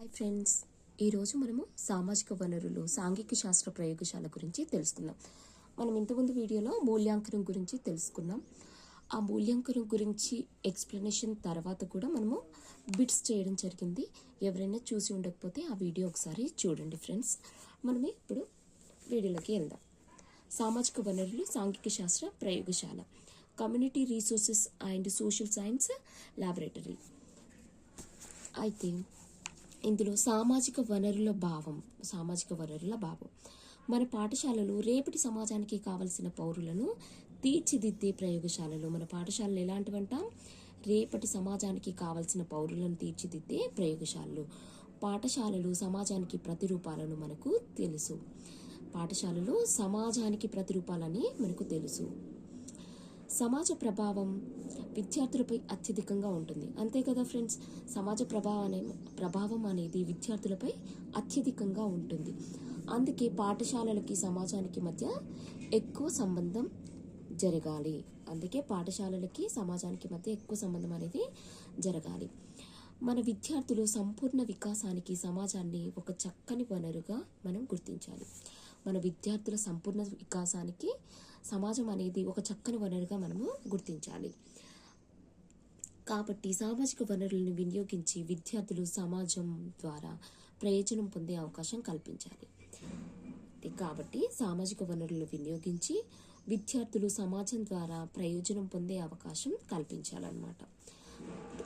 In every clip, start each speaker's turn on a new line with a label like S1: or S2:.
S1: Hi friends ఈరోజు మనము సామాజిక వనరులు సాంఘిక శాస్త్ర ప్రయోగశాల గురించి తెలుసుకుందాం. మనం ఇంతకుముందు వీడియోలో మూల్యాంకనం గురించి తెలుసుకున్నాం. ఆ మూల్యాంకనం గురించి ఎక్స్ప్లెనేషన్ తర్వాత కూడా మనము బిట్స్ చేయడం జరిగింది. ఎవరైనా చూసి ఉండకపోతే ఆ వీడియో ఒకసారి చూడండి ఫ్రెండ్స్. మనమే ఇప్పుడు వీడియోలోకి వెళ్దాం. సామాజిక వనరులు సాంఘిక శాస్త్ర ప్రయోగశాల. Community resources and social science laboratory అయితే ఇందులో సామాజిక వనరుల భావం సామాజిక వనరుల భావం. మన పాఠశాలలు రేపటి సమాజానికి కావలసిన పౌరులను తీర్చిదిద్దే ప్రయోగశాలలు మన పాఠశాలలు ఎలాంటివంట? రేపటి సమాజానికి కావలసిన పౌరులను తీర్చిదిద్దే ప్రయోగశాలలు. పాఠశాలలు సమాజానికి ప్రతిరూపాలను మనకు తెలుసు. పాఠశాలలు సమాజానికి ప్రతిరూపాలని మనకు తెలుసు. సమాజ ప్రభావం విద్యార్థులపై అత్యధికంగా ఉంటుంది. అంతే కదా ఫ్రెండ్స్? సమాజ ప్రభావం అనే ప్రభావం అనేది విద్యార్థులపై అత్యధికంగా ఉంటుంది. అందుకే పాఠశాలలకి సమాజానికి మధ్య ఎక్కువ సంబంధం జరగాలి. అందుకే పాఠశాలలకి సమాజానికి మధ్య ఎక్కువ సంబంధం అనేది జరగాలి. మన విద్యార్థులు సంపూర్ణ వికాసానికి సమాజాన్ని ఒక చక్కని వనరుగా మనం గుర్తించాలి. మన విద్యార్థుల సంపూర్ణ వికాసానికి సమాజం అనేది ఒక చక్కని వనరుగా మనము గుర్తించాలి. కాబట్టి సామాజిక వనరులను వినియోగించి విద్యార్థులు సమాజం ద్వారా ప్రయోజనం పొందే అవకాశం కల్పించాలి. కాబట్టి సామాజిక వనరులను వినియోగించి విద్యార్థులు సమాజం ద్వారా ప్రయోజనం పొందే అవకాశం కల్పించాలన్నమాట.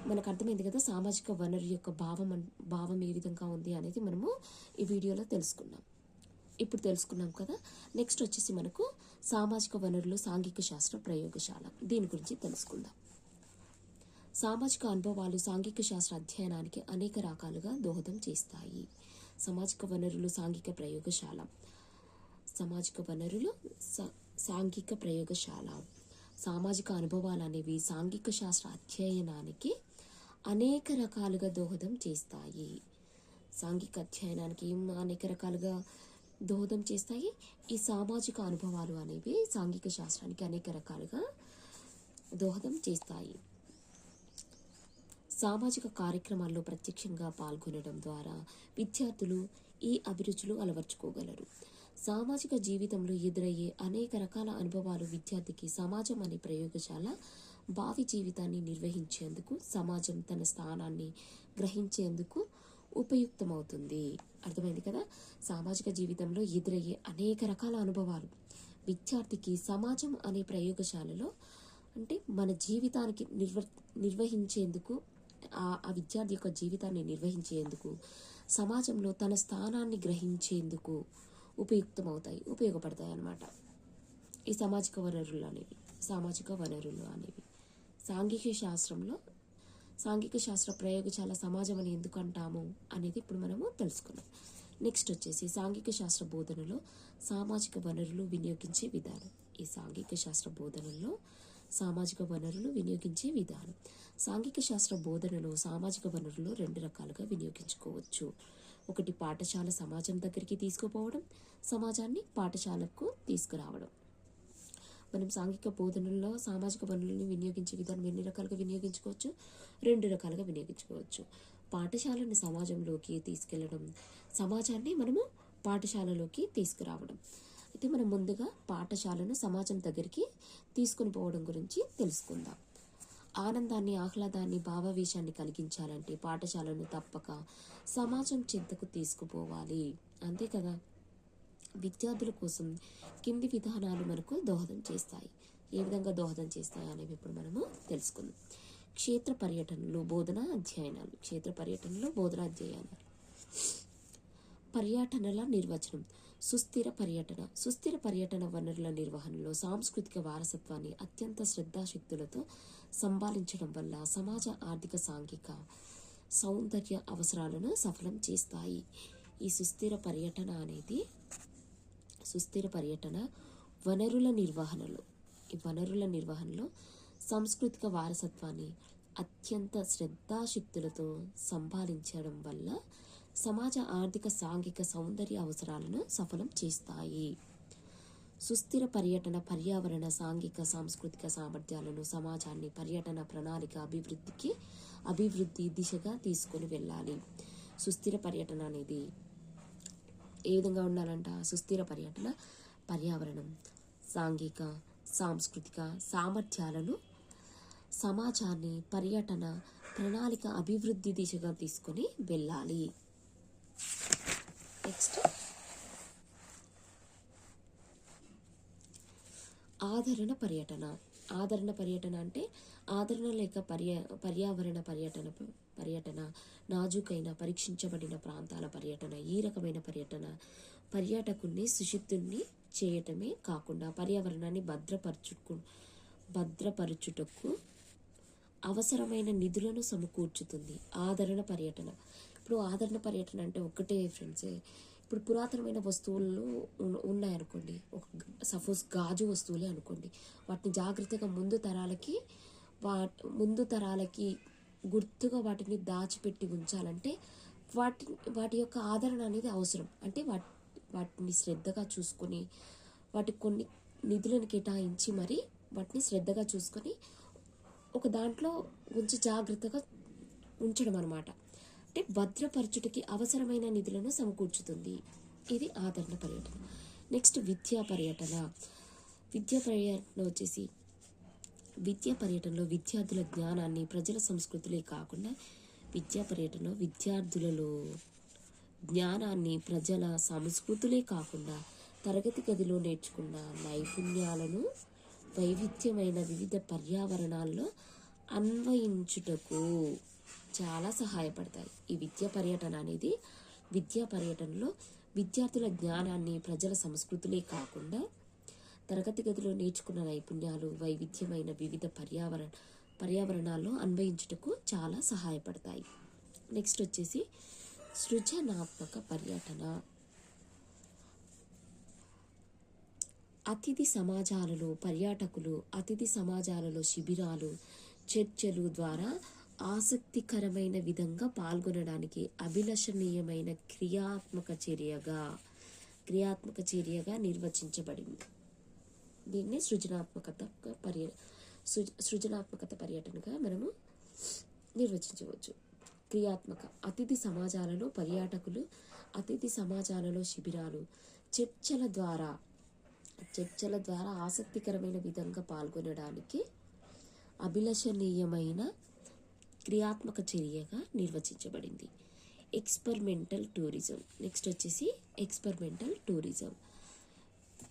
S1: మనకు అర్థమైంది కదా సామాజిక వనరు యొక్క భావం భావం ఏ విధంగా ఉంది అనేది మనము ఈ వీడియోలో తెలుసుకున్నాం. ఇప్పుడు తెలుసుకున్నాం కదా. నెక్స్ట్ వచ్చేసి మనకు సామాజిక వనరులు సాంఘిక శాస్త్ర ప్రయోగశాల దీని గురించి తెలుసుకుందాం. సామాజిక అనుభవాలు సాంఘిక శాస్త్ర అధ్యయనానికి అనేక రకాలుగా దోహదం చేస్తాయి. సామాజిక వనరులు సాంఘిక ప్రయోగశాల. సామాజిక వనరులు సా- సాంఘిక ప్రయోగశాల. సామాజిక అనుభవాలు అనేవి సాంఘిక శాస్త్ర అధ్యయనానికి అనేక రకాలుగా దోహదం చేస్తాయి. సాంఘిక అధ్యయనానికి అనేక రకాలుగా దోహదం చేస్తాయి. ఈ సామాజిక అనుభవాలు అనేవి సాంఘిక శాస్త్రానికి అనేక రకాలుగా దోహదం చేస్తాయి. సామాజిక కార్యక్రమాల్లో ప్రత్యక్షంగా పాల్గొనడం ద్వారా విద్యార్థులు ఈ అభిరుచులు అలవర్చుకోగలరు. సామాజిక జీవితంలో ఎదురయ్యే అనేక రకాల అనుభవాలు విద్యార్థికి సమాజం అనే ప్రయోగశాల భావి జీవితాన్ని నిర్వహించేందుకు సమాజం తన స్థానాన్ని గ్రహించేందుకు ఉపయుక్తమవుతుంది. అర్థమైంది కదా? సామాజిక జీవితంలో ఎదురయ్యే అనేక రకాల అనుభవాలు. విద్యార్థికి సమాజం అనే ప్రయోగశాలలో అంటే మన జీవితానికి నిర్వ నిర్వహించేందుకు ఆ ఆ విద్యార్థి యొక్క జీవితాన్ని నిర్వహించేందుకు సమాజంలో తన స్థానాన్ని గ్రహించేందుకు ఉపయుక్తమవుతాయి ఉపయోగపడతాయి అన్నమాట. ఈ సామాజిక వనరులు అనేవి సామాజిక వనరులు అనేవి. సాంఘిక శాస్త్రంలో సాంఘిక శాస్త్ర ప్రయోగశాల సమాజం అని ఎందుకు అంటాము అనేది ఇప్పుడు మనము తెలుసుకున్నాం. నెక్స్ట్ వచ్చేసి సాంఘిక శాస్త్ర బోధనలో సామాజిక వనరులు వినియోగించే విధానం. ఈ సాంఘిక శాస్త్ర బోధనలో సామాజిక వనరులు వినియోగించే విధానం. సాంఘిక శాస్త్ర బోధనలో సామాజిక వనరులు రెండు రకాలుగా వినియోగించుకోవచ్చు. ఒకటి పాఠశాల సమాజం దగ్గరికి తీసుకుపోవడం సమాజాన్ని పాఠశాలకు తీసుకురావడం. మనం సాంఘిక బోధనల్లో సామాజిక పనులను వినియోగించే విధానం ఎన్ని రకాలుగా వినియోగించుకోవచ్చు? రెండు రకాలుగా వినియోగించుకోవచ్చు. పాఠశాలను సమాజంలోకి తీసుకెళ్ళడం సమాజాన్ని మనము పాఠశాలలోకి తీసుకురావడం. అయితే మనం ముందుగా పాఠశాలను సమాజం దగ్గరికి తీసుకుని పోవడం గురించి తెలుసుకుందాం. ఆనందాన్ని ఆహ్లాదాన్ని భావావేశాన్ని కలిగించాలంటే పాఠశాలను తప్పక సమాజం చింతకు తీసుకుపోవాలి. అంతే కదా? విద్యార్థుల కోసం కింది విధానాలు మనకు దోహదం చేస్తాయి. ఏ విధంగా దోహదం చేస్తాయి అనేవి ఇప్పుడు మనము తెలుసుకుందాం. క్షేత్ర పర్యటనలు బోధన అధ్యయనాలు. క్షేత్ర పర్యటనలో బోధన అధ్యయనాలు. పర్యటనల నిర్వచనం. సుస్థిర పర్యటన. సుస్థిర పర్యటన వనరుల నిర్వహణలో సాంస్కృతిక వారసత్వాన్ని అత్యంత శ్రద్ధాశక్తులతో సంభాళించడం వల్ల సమాజ ఆర్థిక సాంఘిక సౌందర్య అవసరాలను సఫలం చేస్తాయి. ఈ సుస్థిర పర్యటన అనేది సుస్థిర పర్యటన వనరుల నిర్వహణలో. ఈ వనరుల నిర్వహణలో సాంస్కృతిక వారసత్వాన్ని అత్యంత శ్రద్ధాశక్తులతో సంపాదించడం వల్ల సమాజ ఆర్థిక సాంఘిక సౌందర్య అవసరాలను సఫలం చేస్తాయి. సుస్థిర పర్యటన పర్యావరణ సాంఘిక సాంస్కృతిక సామర్థ్యాలను సమాజాన్ని పర్యటన ప్రణాళిక అభివృద్ధికి అభివృద్ధి దిశగా తీసుకొని వెళ్ళాలి. సుస్థిర పర్యటన అనేది ఏ విధంగా ఉండాలంట? సుస్థిర పర్యటన పర్యావరణం సాంఘిక సాంస్కృతిక సామర్థ్యాలను సమాజాన్ని పర్యటన ప్రణాళిక అభివృద్ధి దిశగా తీసుకొని వెళ్ళాలి. నెక్స్ట్. ఆదరణ పర్యటన. ఆదరణ పర్యటన అంటే ఆదరణ లేక పర్య పర్యావరణ పర్యటన పర్యటన నాజుకైన పరీక్షించబడిన ప్రాంతాల పర్యటన ఈ రకమైన పర్యటన పర్యాటకుల్ని సుశిద్ధుల్ని చేయటమే కాకుండా పర్యావరణాన్ని భద్రపరచుకు భద్రపరచుటకు అవసరమైన నిధులను సమకూర్చుతుంది. ఆదరణ పర్యటన. ఇప్పుడు ఆదరణ పర్యటన అంటే ఒకటే ఫ్రెండ్స్ ఇప్పుడు పురాతనమైన వస్తువులు ఉన్నాయనుకోండి. ఒక సపోజ్ గాజు వస్తువులే అనుకోండి. వాటిని జాగ్రత్తగా ముందు తరాలకి వా ముందు తరాలకి గుర్తుగా వాటిని దాచిపెట్టి ఉంచాలంటే వాటి వాటి యొక్క ఆదరణ అనేది అవసరం. అంటే వాటి వాటిని శ్రద్ధగా చూసుకొని వాటికి కొన్ని నిధులను కేటాయించి మరి వాటిని శ్రద్ధగా చూసుకొని ఒక దాంట్లో ఉంచి జాగ్రత్తగా ఉంచడం అనమాట అంటే భద్రపరచుటకి అవసరమైన నిధులను సమకూర్చుతుంది. ఇది ఆదరణ పర్యటన. నెక్స్ట్ విద్యా పర్యటన. విద్యా పర్యటన వచ్చేసి విద్యా పర్యటనలో విద్యార్థుల జ్ఞానాన్ని ప్రజల సంస్కృతులే కాకుండా విద్యా పర్యటనలో విద్యార్థులలో జ్ఞానాన్ని ప్రజల సంస్కృతులే కాకుండా తరగతి గదిలో నేర్చుకున్న నైపుణ్యాలను వైవిధ్యమైన వివిధ పర్యావరణాల్లో అన్వయించుటకు చాలా సహాయపడతాయి. ఈ విద్యా పర్యటన అనేది విద్యా పర్యటనలో విద్యార్థుల జ్ఞానాన్ని ప్రజల సంస్కృతులే కాకుండా తరగతి గదిలో నేర్చుకున్న నైపుణ్యాలు వైవిధ్యమైన వివిధ పర్యావరణ పర్యావరణాల్లో అన్వయించుటకు చాలా సహాయపడతాయి. నెక్స్ట్ వచ్చేసి సృజనాత్మక పర్యటన. అతిథి సమాజాలలో పర్యాటకులు అతిథి సమాజాలలో శిబిరాలు చర్చలు ద్వారా ఆసక్తికరమైన విధంగా పాల్గొనడానికి అభిలషణీయమైన క్రియాత్మక చర్యగా క్రియాత్మక చర్యగా నిర్వచించబడింది. దీన్ని సృజనాత్మకత పర్య సృజనాత్మకత పర్యటనగా మనము నిర్వచించవచ్చు. క్రియాత్మక అతిథి సమాజాలలో పర్యాటకులు అతిథి సమాజాలలో శిబిరాలు చర్చల ద్వారా చర్చల ద్వారా ఆసక్తికరమైన విధంగా పాల్గొనడానికి అభిలషణీయమైన క్రియాత్మక చర్యగా నిర్వచించబడింది. ఎక్స్పెరిమెంటల్ టూరిజం నెక్స్ట్ వచ్చేసి ఎక్స్పెరిమెంటల్ టూరిజం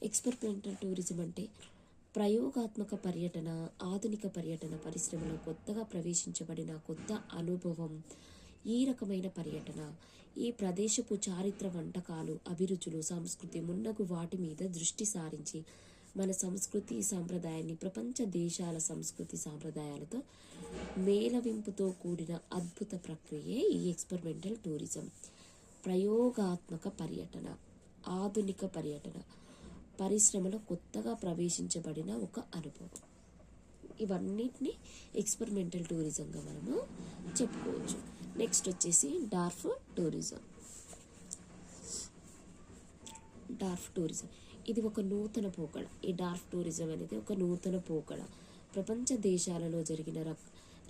S1: ఎక్స్పెరిమెంటల్ టూరిజం అంటే ప్రయోగాత్మక పర్యటన ఆధునిక పర్యటన పరిశ్రమలో కొత్తగా ప్రవేశించబడిన కొత్త అనుభవం ఈ రకమైన పర్యటన ఈ ప్రదేశపు చారిత్ర వంటకాలు అభిరుచులు సంస్కృతి మున్నగు వాటి మీద దృష్టి సారించి మన సంస్కృతి సాంప్రదాయాన్ని ప్రపంచ దేశాల సంస్కృతి సాంప్రదాయాలతో మేలవింపుతో కూడిన అద్భుత ప్రక్రియే ఈ ఎక్స్పెరిమెంటల్ టూరిజం ప్రయోగాత్మక పర్యటన ఆధునిక పర్యటన పరిశ్రమలో కొత్తగా ప్రవేశించబడిన ఒక అనుభవం. ఇవన్నిటిని ఎక్స్పెరిమెంటల్ టూరిజంగా మనము చెప్పుకోవచ్చు. నెక్స్ట్ వచ్చేసి డార్ఫ్ టూరిజం డార్ఫ్ టూరిజం ఇది ఒక నూతన పోకడ. ఈ డార్ఫ్ టూరిజం అనేది ఒక నూతన పోకడ. ప్రపంచ దేశాలలో జరిగిన రక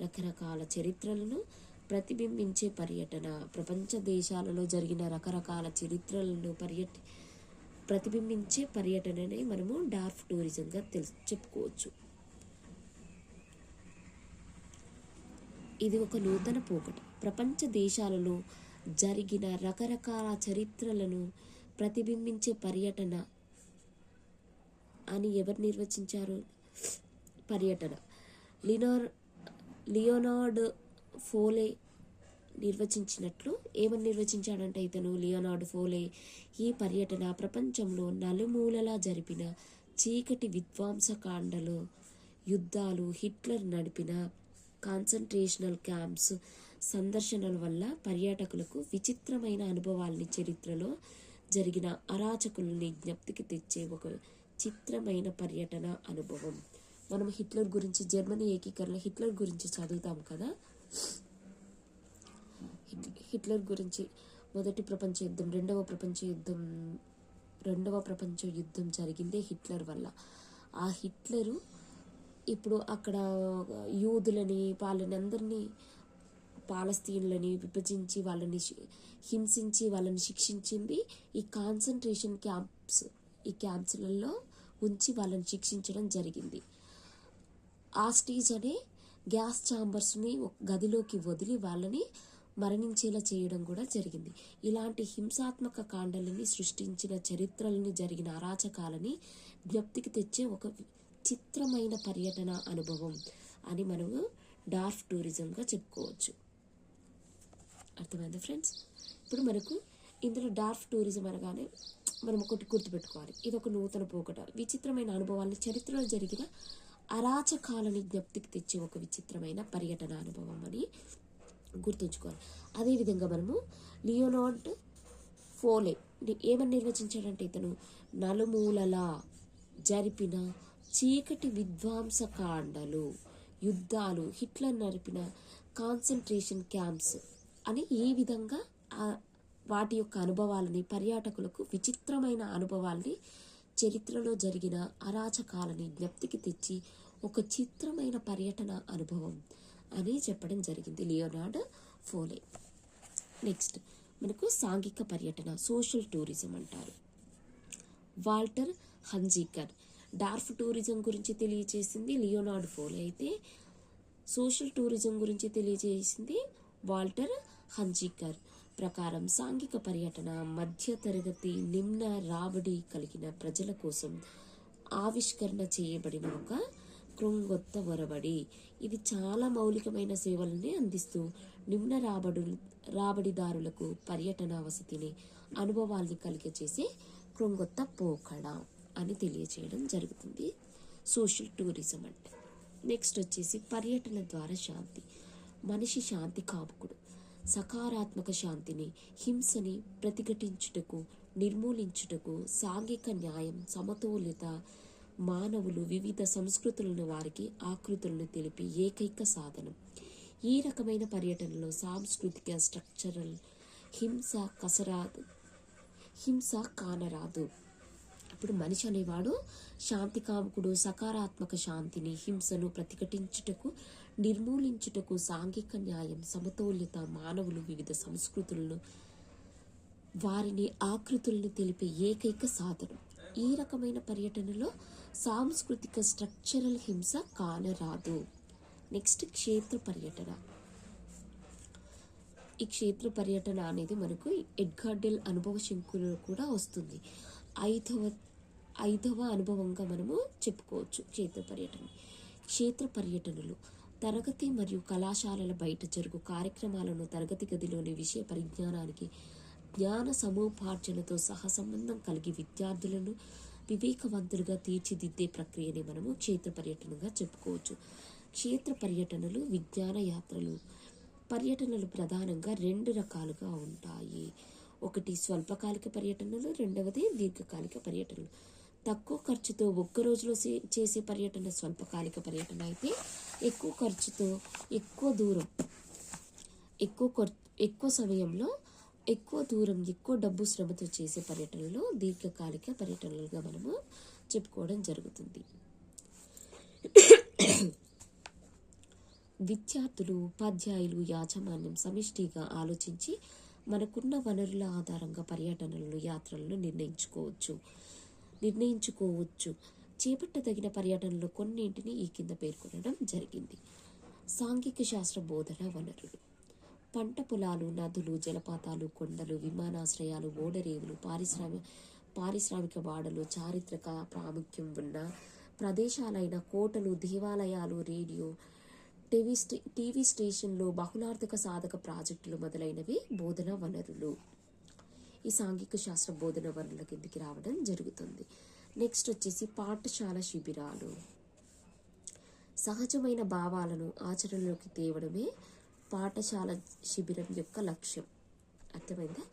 S1: రకరకాల చరిత్రలను ప్రతిబింబించే పర్యటన. ప్రపంచ దేశాలలో జరిగిన రకరకాల చరిత్రలను పర్యట ప్రతిబింబించే పర్యటననే మనము డార్ఫ్ టూరిజంగా తెలుసు చెప్పుకోవచ్చు. ఇది ఒక నూతన పోకట ప్రపంచ దేశాలలో జరిగిన రకరకాల చరిత్రలను ప్రతిబింబించే పర్యటన అని ఎవరు నిర్వచించారు? పర్యటన. లినోర్ లియోనార్డ్ ఫోలే నిర్వచించినట్లు ఏమని నిర్వచించాడంటే ఇతను? లియోనార్డ్ ఫోలే ఈ పర్యటన ప్రపంచంలో నలుమూలలా జరిపిన చీకటి విధ్వంసకాండలో యుద్ధాలు హిట్లర్ నడిపిన కాన్సన్ట్రేషనల్ క్యాంప్స్ సందర్శనల వల్ల పర్యాటకులకు విచిత్రమైన అనుభవాల్ని చరిత్రలో జరిగిన అరాచకుల్ని జ్ఞప్తికి తెచ్చే ఒక చిత్రమైన పర్యటన అనుభవం. మనం హిట్లర్ గురించి జర్మనీ ఏకీకరణ హిట్లర్ గురించి చదువుతాం కదా? హిట్- హిట్లర్ గురించి మొదటి ప్రపంచ యుద్ధం రెండవ ప్రపంచ యుద్ధం రెండవ ప్రపంచ యుద్ధం జరిగిందే హిట్లర్ వల్ల. ఆ హిట్లరు ఇప్పుడు అక్కడ యూదులని వాళ్ళని అందరినీ పాలస్తీన్లని విభజించి వాళ్ళని హింసించి వాళ్ళని శిక్షించింది ఈ కాన్సన్ట్రేషన్ క్యాంప్స్ ఈ క్యాంప్స్లలో ఉంచి వాళ్ళని శిక్షించడం జరిగింది. ఆ స్టేజ్ అనే గ్యాస్ ఛాంబర్స్ని ఒక గదిలోకి వదిలి వాళ్ళని మరణించేలా చేయడం కూడా జరిగింది. ఇలాంటి హింసాత్మక కాండలని సృష్టించిన చరిత్రలని జరిగిన అరాచకాలని జ్ఞప్తికి తెచ్చే ఒక చిత్రమైన పర్యటన అనుభవం అని మనము డార్ఫ్ టూరిజంగా చెప్పుకోవచ్చు. అర్థమైందా ఫ్రెండ్స్? ఇప్పుడు మనకు ఇందులో డార్ఫ్ టూరిజం అనగానే మనం ఒకటి గుర్తుపెట్టుకోవాలి. ఇది ఒక నూతన పోకట విచిత్రమైన అనుభవాన్ని చరిత్రలో జరిగిన అరాచకాలని జ్ఞప్తికి తెచ్చే ఒక విచిత్రమైన పర్యటన అనుభవం అని గుర్తుంచుకోవాలి. అదేవిధంగా మనము లియోనార్డ్ ఫోలే ఏమని నిర్వచించాడంటే ఇతను నలుమూలలా జరిపిన చీకటి విధ్వంసకాండలు యుద్ధాలు హిట్లర్ నడిపిన కాన్సన్ట్రేషన్ క్యాంప్స్ అని ఈ విధంగా వాటి యొక్క అనుభవాలని పర్యాటకులకు విచిత్రమైన అనుభవాల్ని చరిత్రలో జరిగిన అరాచకాలని జ్ఞప్తికి తెచ్చి ఒక చిత్రమైన పర్యటన అనుభవం అని చెప్పడం జరిగింది. లియోనార్డ్ ఫోలే. నెక్స్ట్ మనకు సాంఘిక పర్యటన సోషల్ టూరిజం అంటారు. వాల్టర్ హంజీకర్ డార్ఫ్ టూరిజం గురించి తెలియజేసింది లియోనార్డ్ ఫోలే. అయితే సోషల్ టూరిజం గురించి తెలియజేసింది వాల్టర్ హంజీకర్. ప్రకారం సాంఘిక పర్యటన మధ్య తరగతి నిమ్న రాబడి కలిగిన ప్రజల కోసం ఆవిష్కరణ చేయబడిన ఒక కృంగొత్త ఒరబడి ఇది చాలా మౌలికమైన సేవలని అందిస్తూ నిమ్న రాబడు రాబడిదారులకు పర్యటన వసతిని అనుభవాల్ని కలిగజేసే కృంగొత్త పోకడ అని తెలియజేయడం జరుగుతుంది. సోషల్ టూరిజం అంటే. నెక్స్ట్ వచ్చేసి పర్యటన ద్వారా శాంతి. మనిషి శాంతి కాపుకుడు సకారాత్మక శాంతిని హింసని ప్రతిఘటించుటకు నిర్మూలించుటకు సాంఘిక న్యాయం సమతౌల్యత మానవులు వివిధ సంస్కృతులను వారికి ఆకృతులను తెలిపి ఏకైక సాధనం. ఈ రకమైన పర్యటనలో సాంస్కృతిక స్ట్రక్చరల్ హింస కసరాదు. హింస కానరాదు. ఇప్పుడు మనిషి అనేవాడు శాంతి కాముకుడు సకారాత్మక శాంతిని హింసను ప్రతిఘటించుటకు నిర్మూలించుటకు సాంఘిక న్యాయం సమతౌల్యత మానవులు వివిధ సంస్కృతులను వారిని ఆకృతులను తెలిపే ఏకైక సాధనం. ఈ రకమైన పర్యటనలో సాంస్కృతిక స్ట్రక్చరల్ హింస కానరాదు నెక్స్ట్ క్షేత్ర పర్యటన. ఈ క్షేత్ర పర్యటన అనేది మనకు ఎడ్గార్డెల్ అనుభవ శంకులు కూడా వస్తుంది. ఐదవ ఐదవ అనుభవంగా మనము చెప్పుకోవచ్చు క్షేత్ర పర్యటన. క్షేత్ర పర్యటనలు. తరగతి మరియు కళాశాలల బయట జరుగు కార్యక్రమాలను తరగతి గదిలోని విషయ పరిజ్ఞానానికి జ్ఞాన సమూపార్జనతో సహ సంబంధం కలిగి విద్యార్థులను వివేకవంతులుగా తీర్చిదిద్దే ప్రక్రియని మనము క్షేత్ర పర్యటనగా చెప్పుకోవచ్చు. క్షేత్ర పర్యటనలు విజ్ఞాన యాత్రలు పర్యటనలు ప్రధానంగా రెండు రకాలుగా ఉంటాయి. ఒకటి స్వల్పకాలిక పర్యటనలు రెండవది దీర్ఘకాలిక పర్యటనలు. తక్కువ ఖర్చుతో ఒక్క రోజులో చే- చేసే పర్యటన స్వల్పకాలిక పర్యటన అయితే ఎక్కువ ఖర్చుతో ఎక్కువ దూరం ఎక్కువ ఎక్కువ సమయంలో ఎక్కువ దూరం ఎక్కువ డబ్బు శ్రమతో చేసే పర్యటనలు దీర్ఘకాలిక పర్యటనలుగా మనము చెప్పుకోవడం జరుగుతుంది. విద్యార్థులు ఉపాధ్యాయులు యాజమాన్యం సమిష్టిగా ఆలోచించి మనకున్న వనరుల ఆధారంగా పర్యటనలను యాత్రలను నిర్ణయించుకోవచ్చు నిర్ణయించుకోవచ్చు. చేపట్టదగిన పర్యటనలు కొన్నింటిని ఈ కింద పేర్కొనడం జరిగింది. సాంఘిక శాస్త్ర బోధన వనరులు. పంట పొలాలు నదులు జలపాతాలు కొండలు విమానాశ్రయాలు ఓడరేవులు పారిశ్రామిక పారిశ్రామిక వాడలు చారిత్రక ప్రాముఖ్యం ఉన్న ప్రదేశాలైన కోటలు దేవాలయాలు రేడియో టీవీ స్టే టీవీ స్టేషన్లు బహుళార్థక సాధక ప్రాజెక్టులు మొదలైనవి బోధన వనరులు. ఈ సాంఘిక శాస్త్ర బోధన వనరుల కిందికి రావడం జరుగుతుంది. నెక్స్ట్ వచ్చేసి పాఠశాల శిబిరాలు. సహజమైన భావాలను ఆచరణలోకి తేవడమే పాఠశాల శిబిరం యొక్క లక్ష్యం. అర్థమైందా?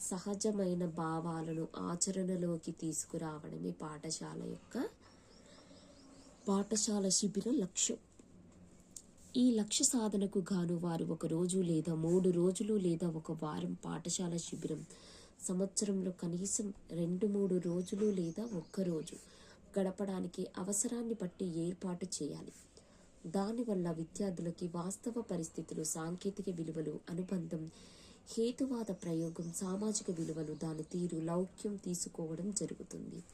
S1: సహజమైన భావాలను ఆచరణలోకి తీసుకురావడమే పాఠశాల యొక్క పాఠశాల శిబిర లక్ష్యం. ఈ లక్ష్య సాధనకు గాను వారు ఒక రోజు లేదా మూడు రోజులు లేదా ఒక వారం పాఠశాల శిబిరం సంవత్సరంలో కనీసం రెండు మూడు రోజులు లేదా ఒక్క రోజు గడపడానికి అవసరాన్ని బట్టి ఏర్పాటు చేయాలి. దానివల్ల విద్యార్థులకి వాస్తవ పరిస్థితులు సాంకేతిక విలువలు అనుబంధం హేతువాద ప్రయోగం సామాజిక విలువలు దాని తీరు లౌక్యం తీసుకోవడం జరుగుతుంది.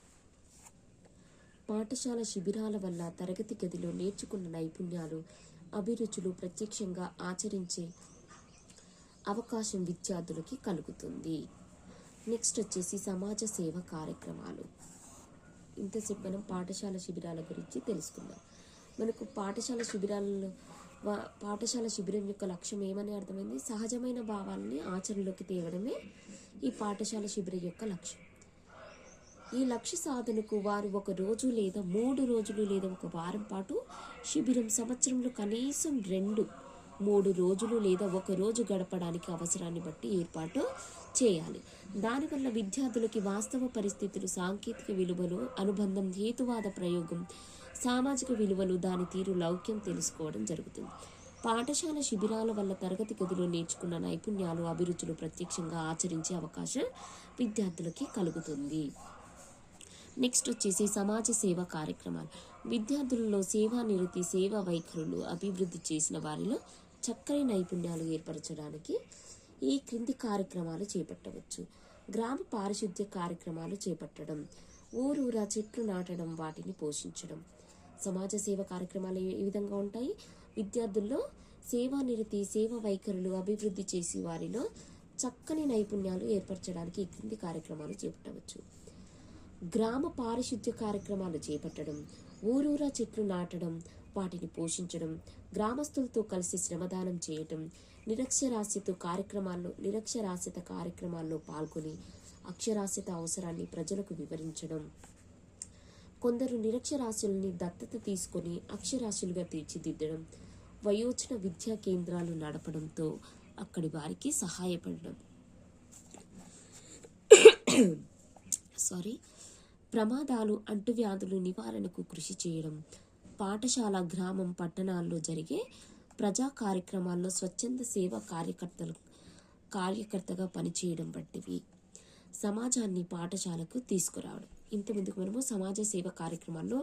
S1: పాఠశాల శిబిరాల వల్ల తరగతి గదిలో నేర్చుకున్న నైపుణ్యాలు అభిరుచులు ప్రత్యక్షంగా ఆచరించే అవకాశం విద్యార్థులకి కలుగుతుంది. నెక్స్ట్ వచ్చేసి సమాజ సేవ కార్యక్రమాలు. ఇంతసేపు మనం పాఠశాల శిబిరాల గురించి తెలుసుకుందాం. మనకు పాఠశాల శిబిరాలలో పాఠశాల శిబిరం యొక్క లక్ష్యం ఏమని అర్థమైంది? సహజమైన భావాలని ఆచరణలోకి తేవడమే ఈ పాఠశాల శిబిరం యొక్క లక్ష్యం. ఈ లక్ష్య సాధనకు వారు ఒక రోజు లేదా మూడు రోజులు లేదా ఒక వారం పాటు శిబిరం సంవత్సరంలో కనీసం రెండు మూడు రోజులు లేదా ఒక రోజు గడపడానికి అవసరాన్ని బట్టి ఏర్పాటు చేయాలి. దానివల్ల విద్యార్థులకి వాస్తవ పరిస్థితులు సాంకేతిక విలువలు అనుబంధం హేతువాద ప్రయోగం సామాజిక విలువలు దాని తీరు లౌక్యం తెలుసుకోవడం జరుగుతుంది. పాఠశాల శిబిరాల వల్ల తరగతి గదిలో నేర్చుకున్న నైపుణ్యాలు అభిరుచులు ప్రత్యక్షంగా ఆచరించే అవకాశం విద్యార్థులకి కలుగుతుంది. నెక్స్ట్ వచ్చేసి సమాజ సేవ కార్యక్రమాలు. విద్యార్థులలో సేవా నిరతి సేవా వైఖరులు అభివృద్ధి చేసిన వారిలో చక్కని నైపుణ్యాలు ఏర్పరచడానికి ఈ క్రింది కార్యక్రమాలు చేపట్టవచ్చు. గ్రామ పారిశుద్ధ్య కార్యక్రమాలు చేపట్టడం ఊరూరా చెట్లు నాటడం వాటిని పోషించడం. సమాజ సేవ కార్యక్రమాలు ఏ ఏ విధంగా ఉంటాయి? విద్యార్థుల్లో సేవా నిరతి సేవా వైఖరులు అభివృద్ధి చేసి వారిలో చక్కని నైపుణ్యాలు ఏర్పరచడానికి ఈ క్రింది కార్యక్రమాలు చేపట్టవచ్చు. గ్రామ పారిశుద్ధ్య కార్యక్రమాలు చేపట్టడం ఊరూరా చెట్లు నాటడం వాటిని పోషించడం గ్రామస్తులతో కలిసి శ్రమదానం చేయటం నిరక్షరాస్యత కార్యక్రమాల్లో నిరక్షరాస్యత కార్యక్రమాల్లో పాల్గొని అక్షరాస్యత అవసరాన్ని ప్రజలకు వివరించడం. కొందరు నిరక్షరాస్యుల్ని దత్తత తీసుకొని అక్షరాస్యులుగా తీర్చిదిద్దడం వయోజన విద్యా కేంద్రాలు నడపడంతో అక్కడి వారికి సహాయపడడం. సారీ ప్రమాదాలు అంటువ్యాధులు నివారణకు కృషి చేయడం పాఠశాల గ్రామం పట్టణాల్లో జరిగే ప్రజా కార్యక్రమాల్లో స్వచ్ఛంద సేవ కార్యకర్తలు కార్యకర్తగా పనిచేయడం వంటివి సమాజాన్ని పాఠశాలకు తీసుకురావడం. ఇంతమందుకు మనము సమాజ సేవ కార్యక్రమాల్లో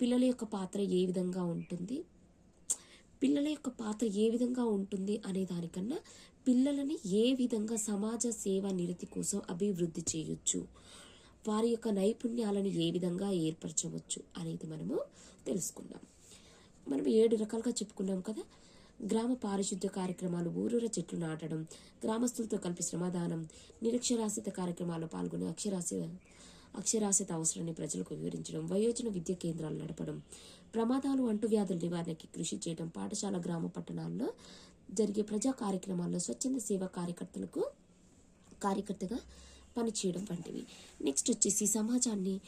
S1: పిల్లల యొక్క పాత్ర ఏ విధంగా ఉంటుంది పిల్లల యొక్క పాత్ర ఏ విధంగా ఉంటుంది అనే దానికన్నా పిల్లలని ఏ విధంగా సమాజ సేవ నిరతి కోసం అభివృద్ధి చేయొచ్చు వారి యొక్క నైపుణ్యాలను ఏ విధంగా ఏర్పరచవచ్చు అనేది మనము తెలుసుకుందాం. మనం ఏడు రకాలుగా చెప్పుకున్నాం కదా? గ్రామ పారిశుద్ధ్య కార్యక్రమాలు ఊరూర చెట్లు నాటడం గ్రామస్తులతో కలిపి శ్రమదానం నిరక్షరాస్యత కార్యక్రమాల్లో పాల్గొని అక్షరాస్యత అక్షరాస్యత అవసరాన్ని ప్రజలకు వివరించడం వయోజన విద్యా కేంద్రాలు నడపడం ప్రమాదాలు అంటువ్యాధుల నివారణకి కృషి చేయడం పాఠశాల గ్రామ పట్టణాల్లో జరిగే ప్రజా కార్యక్రమాల్లో స్వచ్ఛంద సేవా కార్యకర్తలకు కార్యకర్తగా పనిచేయడం వంటివి. నెక్స్ట్ వచ్చేసి సమాజాన్ని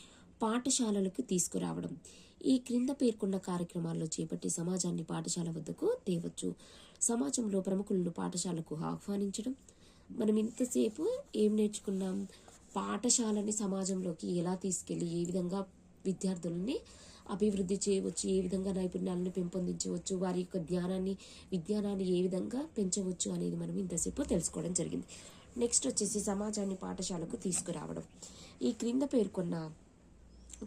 S1: పాఠశాలలకు తీసుకురావడం. ఈ క్రింద పేర్కొన్న కార్యక్రమాల్లో చేపట్టి సమాజాన్ని పాఠశాల వద్దకు తేవచ్చు. సమాజంలో ప్రముఖులను పాఠశాలకు ఆహ్వానించడం. మనం ఇంతసేపు ఏం నేర్చుకున్నాం? పాఠశాలని సమాజంలోకి ఎలా తీసుకెళ్ళి ఏ విధంగా విద్యార్థులని అభివృద్ధి చేయవచ్చు? ఏ విధంగా నైపుణ్యాలను పెంపొందించవచ్చు? వారి యొక్క జ్ఞానాన్ని విజ్ఞానాన్ని ఏ విధంగా పెంచవచ్చు అనేది మనం ఇంతసేపు తెలుసుకోవడం జరిగింది. నెక్స్ట్ వచ్చేసి సమాజాన్ని పాఠశాలకు తీసుకురావడం. ఈ క్రింద పేర్కొన్న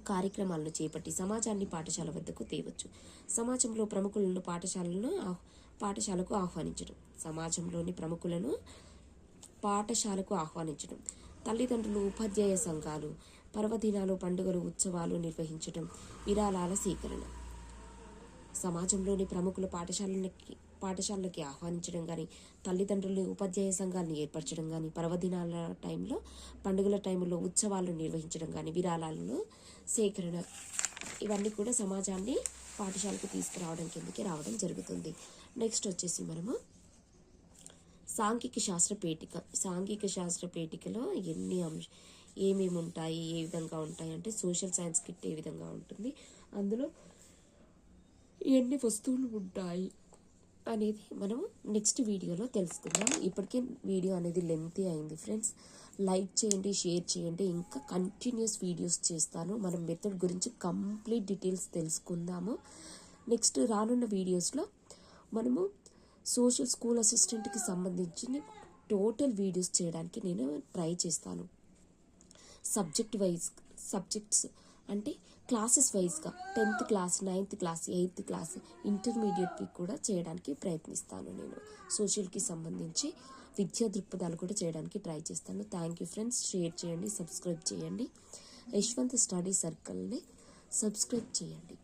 S1: కార్యక్రమాలను చేపట్టి సమాజాన్ని పాఠశాల వద్దకు తేవచ్చు. సమాజంలో ప్రముఖులను పాఠశాలను పాఠశాలకు ఆహ్వానించడం. సమాజంలోని ప్రముఖులను పాఠశాలకు ఆహ్వానించడం. తల్లిదండ్రులు ఉపాధ్యాయ సంఘాలు పర్వదినాలు పండుగలు ఉత్సవాలు నిర్వహించడం విరాళాల సేకరణ. సమాజంలోని ప్రముఖుల పాఠశాలకి పాఠశాలలకి ఆహ్వానించడం కానీ తల్లిదండ్రులు ఉపాధ్యాయ సంఘాలను ఏర్పరచడం కానీ పర్వదినాల టైంలో పండుగల టైంలో ఉత్సవాలు నిర్వహించడం కానీ విరాళాలను సేకరణ ఇవన్నీ కూడా సమాజాన్ని పాఠశాలకు తీసుకురావడం కిందకి రావడం జరుగుతుంది. నెక్స్ట్ వచ్చేసి మనము సాంఘిక శాస్త్ర పేటిక. సాంఘిక శాస్త్ర పేటికలో ఎన్ని అంశ ఏమేమి ఉంటాయి ఏ విధంగా ఉంటాయి అంటే సోషల్ సైన్స్ కిట్ ఏ విధంగా ఉంటుంది అందులో ఎన్ని వస్తువులు ఉంటాయి అనేది మనం నెక్స్ట్ వీడియోలో తెలుసుకుందాం ఇప్పటికే వీడియో అనేది లెంతీ అయింది ఫ్రెండ్స్ లైక్ చేయండి షేర్ చేయండి. ఇంకా కంటిన్యూస్ వీడియోస్ చేస్తాను. మనం మెథడ్ గురించి కంప్లీట్ డీటెయిల్స్ తెలుసుకుందాము. నెక్స్ట్ రానున్న వీడియోస్లో మనము సోషల్ స్కూల్ అసిస్టెంట్కి సంబంధించిన టోటల్ వీడియోస్ చేయడానికి నేను ట్రై చేస్తాను. సబ్జెక్ట్ వైజ్ సబ్జెక్ట్స్ అంటే క్లాసెస్ వైజ్గా tenth class ninth class eighth class ఇంటర్మీడియట్కి కూడా చేయడానికి ప్రయత్నిస్తాను నేను. సోషల్కి సంబంధించి విద్యా దృక్పథాలు కూడా చేయడానికి ట్రై చేస్తాను. థ్యాంక్ యూ ఫ్రెండ్స్ షేర్ చేయండి సబ్స్క్రైబ్ చేయండి. యశ్వంత్ స్టడీ సర్కిల్ని సబ్స్క్రైబ్ చేయండి.